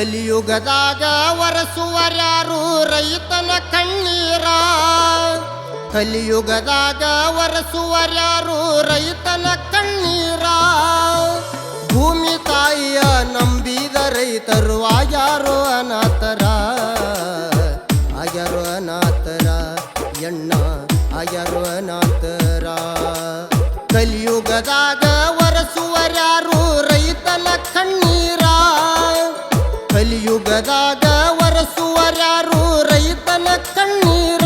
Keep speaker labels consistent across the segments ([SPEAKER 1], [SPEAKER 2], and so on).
[SPEAKER 1] ಕಲಿಯುಗದಾಗ ಒರೆಸುವರ್ಯಾರು ರೈತನ ಕಣ್ಣೀರ. ಕಲಿಯುಗದಾಗ ಒರೆಸುವರ್ಯಾರು ರೈತನ ಕಣ್ಣೀರ. ಭೂಮಿ ತಾಯಿಯ ನಂಬಿದ ರೈತರು ಯಾರು ಅನಾಥರ. ಕಲಿಯುಗದಾಗ ವರಸುವರಾರು ರೈತನ ಕಣ್ಣೀರ.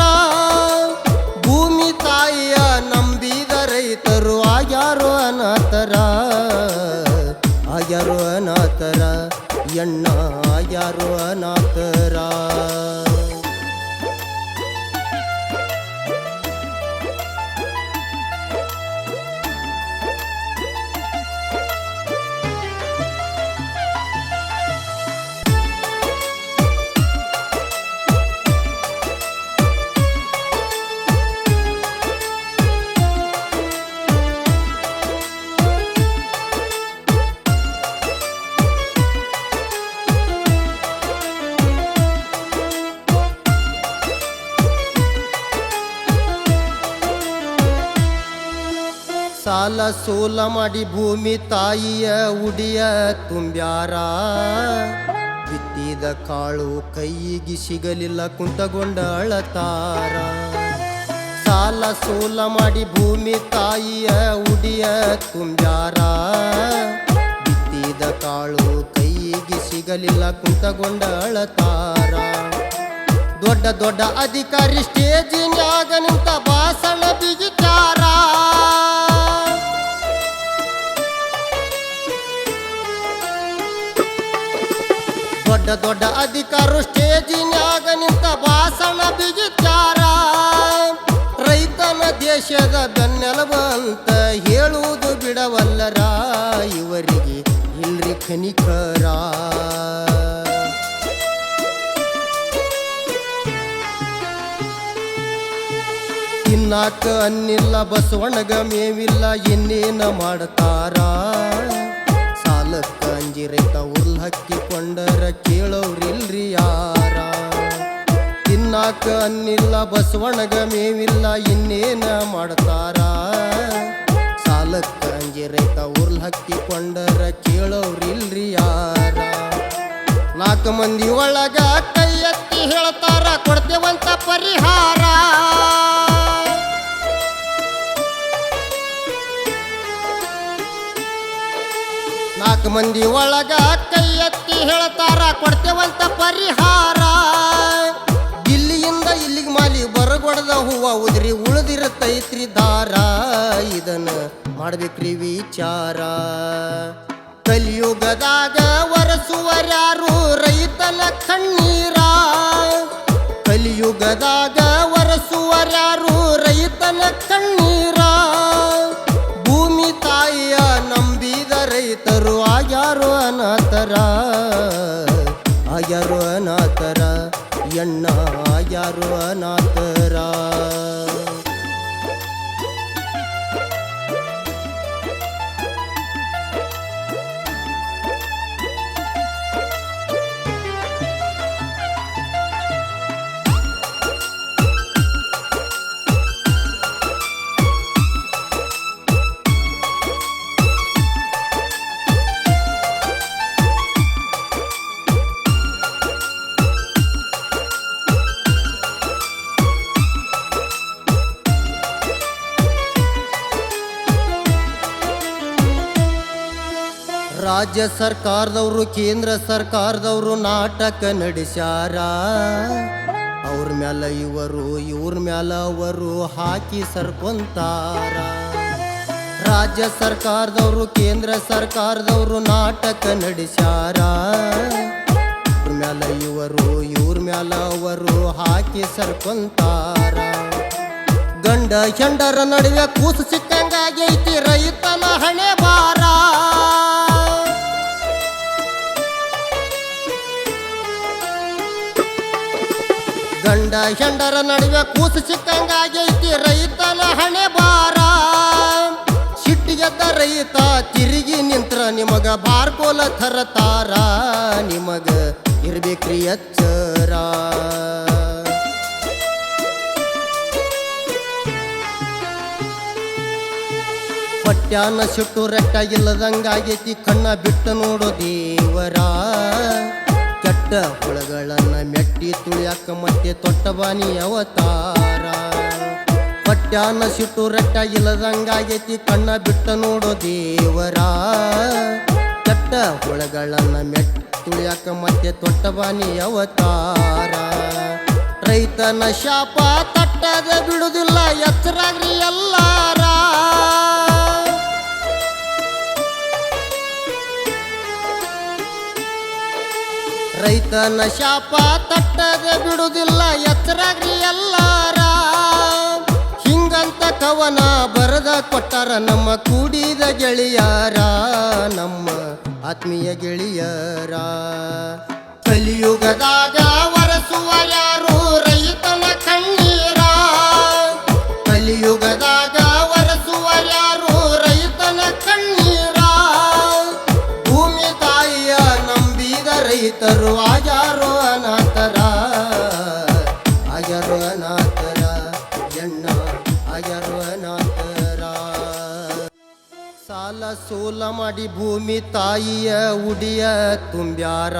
[SPEAKER 1] ಭೂಮಿ ತಾಯಿಯ ನಂಬಿದ ರೈತರು ಆಯಾರು ಅನಾಥರ. ಆಯಾರು ಅನಾಥರ. ಎಣ್ಣ ಆಯಾರು ಅನಾಥರ. ಸಾಲ ಸೋಲ ಮಾಡಿ ಭೂಮಿ ತಾಯಿಯ ಉಡಿಯ ತುಂಬ್ಯಾರ. ಬಿತ್ತಿದ ಕಾಳು ಕೈಗೆ ಸಿಗಲಿಲ್ಲ ಕುಂತಗೊಂಡ ಅಳತಾರ. ಸಾಲ ಸೋಲ ಮಾಡಿ ಭೂಮಿ ತಾಯಿಯ ಉಡಿಯ ತುಂಬ್ಯಾರ. ಬಿತ್ತಿದ ಕಾಳು ಕೈಗೆ ಸಿಗಲಿಲ್ಲ ಕುಂತಗೊಂಡ ಅಳತಾರ. ದೊಡ್ಡ ದೊಡ್ಡ ಅಧಿಕಾರಿ ಸ್ಟೇಜಿನ್ಯಾಗ ನಿಂತ ಭಾಷಣ ಅಧಿಕಾರು ಸ್ಟೇಜಿನಾಗ ನಿಂತ ಭಾಷಣ ಬಿಗಿತಾರ ರೈತನ ದೇಶದ ಬೆನ್ನೆಲವಂತ ಅಂತ ಹೇಳುವುದು ಬಿಡವಲ್ಲರ. ಇವರಿಗೆ ಇಲ್ರಿ ಖನಿಕರ. ತಿನ್ನಾಕ ಅನ್ನಿಲ್ಲ ಬಸವಣ್ಣಗ ಮೇವಿಲ್ಲ, ಇನ್ನೇನ ಮಾಡ್ತಾರ? ಸಾಲಕ್ಕ ಅಂಜಿ ರೈತ ಉರ್ಲ್ ಹಕ್ಕಿಕೊಂಡರ ಕೇಳೋರಿಲ್ರಿ ಯಾರ? ತಿನ್ನಾಕ ಅನ್ನಿಲ್ಲ ಬಸವಣಗ ಮೇವಿಲ್ಲ, ಇನ್ನೇನ ಮಾಡ್ತಾರ? ಸಾಲಕ್ಕ ಅಂಜಿ ರೈತ ಉರ್ಲ್ ಹಕ್ಕಿಕೊಂಡರ ಕೇಳೋರಿಲ್ರಿ ಯಾರ? ನಾಲ್ಕು ಮಂದಿ ಒಳಗ ಕೈ ಎತ್ತಿ ಹೇಳ್ತಾರ, ಕೊಡ್ತೇವಂತ ಪರಿಹಾರ. ಮಂದಿ ಒಳಗ ಕೈ ಎತ್ತಿ ಹೇಳ್ತಾರ, ಕೊಡ್ತೇವಂತ ಪರಿಹಾರ. ಇಲ್ಲಿಯಿಂದ ಇಲ್ಲಿಗೆ ಮಾಲಿ ಬರಗೊಡದ ಹೂವ ಉದ್ರಿ ಉಳಿದಿರತೈತ್ರಿ ದಾರ. ಇದನ್ನ ಮಾಡ್ಬೇಕ್ರಿ ವಿಚಾರ. ಕಲಿಯುಗದಾಗ ಒರೆಸುವರ್ಯಾರು ರೈತನ ಕಣ್ಣೀರ. ಕಲಿಯುಗದಾಗ ಅನಾಥರ ಆಗ್ಯಾರೋ ಅನಾಥರ ಎಣ್ಣ ಆಗ್ಯಾರೋ ಅನಾಥರ ರಾಜ್ಯ ಸರ್ಕಾರದವರು, ಕೇಂದ್ರ ಸರ್ಕಾರದವರು ನಾಟಕ ನಡೆಸ್ಯಾರ. ಅವ್ರ ಮ್ಯಾಲ ಇವರು, ಇವ್ರ ಮ್ಯಾಲ ಅವರು ಹಾಕಿ ಸರ್ಕೊಂತಾರ. ರಾಜ್ಯ ಸರ್ಕಾರದವರು, ಕೇಂದ್ರ ಸರ್ಕಾರದವರು ನಾಟಕ ನಡೆಸ್ಯಾರ. ಅವ್ರ ಮ್ಯಾಲ ಇವರು, ಇವ್ರ ಮ್ಯಾಲ ಅವರು ಹಾಕಿ ಸರ್ಕೊಂತಾರ. ಗಂಡ ಹೆಂಡರ ನಡುವೆ ಕೂಸು ಸಿಕ್ಕಂಗಾಗೈತಿ ರೈತನ ಹಣೆ ಬಾರ ಗಂಡ ಹೆಂಡರ ನಡುವೆ ಕೂಸು ಸಿಕ್ಕಂಗಾಗೈತಿ ರೈತನ ಹಣೆ ಬಾರ ಸಿಟ್ಟಿಗೆದ್ದ ರೈತ ತಿರುಗಿ ನಿಂತ್ರ ನಿಮಗ ಬಾರ್ಕೋಲ ಥರತಾರ ನಿಮಗ ಇರ್ಬೇಕ್ರಿ ಎಚ್ಚರ. ಪಟ್ಯಾನ ಸಿಟ್ಟು ರೆಟ್ಟ ಇಲ್ಲದಂಗಾಗೈತಿ, ಕಣ್ಣ ಬಿಟ್ಟು ನೋಡು ದೇವರ. ಕೆಟ್ಟ ಹುಳಗಳನ್ನ ಮೆಟ್ಟಿ ತುಳಿಯಾಕ ಮತ್ತೆ ತೊಟ್ಟ ಬಾನಿ ಅವತಾರ. ಪಟ್ಯಾನ ಸಿಟ್ಟು ರಟ್ಟ ಇಲ್ಲದಂಗಾಗೈತಿ ಕಣ್ಣ ಬಿಟ್ಟ ನೋಡೋ ದೇವರ. ಕೆಟ್ಟ ಹುಳಗಳನ್ನ ಮೆಟ್ಟಿ ತುಳಿಯಾಕ ಮತ್ತೆ ತೊಟ್ಟ ಬಾನಿ ಅವತಾರ. ರೈತನ ಶಾಪ ತಟ್ಟದ ಬಿಡುದಿಲ್ಲ, ಎಚ್ಚರಾಗ್ರಿ ಎಲ್ಲಾರ. ರೈತನ ಶಾಪ ತಟ್ಟದೆ ಬಿಡುದಿಲ್ಲ ಎಚ್ಚರಾಗ್ರಿ ಎಲ್ಲಾರ. ಹಿಂಗಂತ ಕವನ ಬರದ ಕೊಟ್ಟಾರ ನಮ್ಮ ಕೂಡಿದ ಗೆಳೆಯಾರ, ನಮ್ಮ ಆತ್ಮೀಯ ಗೆಳೆಯರ. ಕಲಿಯುಗದಾಗ ರೈತರು ಆಜಾರೋ ಅನಾಥರ ಆಜಾರೋ ಅನಾಥರ, ಎಣ್ಣ ಆಜಾರೋ ಅನಾಥರ. ಸಾಲ ಸೋಲ ಮಾಡಿ ಭೂಮಿ ತಾಯಿಯ ಉಡಿಯ ತುಂಬ್ಯಾರ,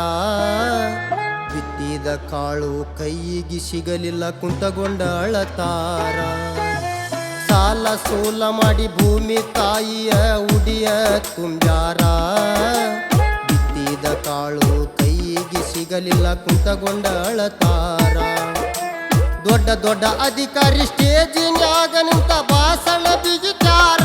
[SPEAKER 1] ಬಿತ್ತಿದ ಕಾಳು ಕೈಗೆ ಸಿಗಲಿಲ್ಲ ಕುಂತಗೊಂಡ ಅಳತಾರ. ಸಾಲ ಸೋಲ ಮಾಡಿ ಭೂಮಿ ತಾಯಿಯ ಉಡಿಯ ತುಂಬ್ಯಾರ, ಬಿತ್ತಿದ ಕಾಳು ಸಿಗಲಿಲ್ಲ ಕುಂತಗೊಂಡ ಅಳತಾರ ದೊಡ್ಡ ದೊಡ್ಡ ಅಧಿಕಾರಿ ಸ್ಟೇಜಿನ್ಯಾಗ ನಿಂತ ಭಾಷಣ ಬಿಗಿತಾರ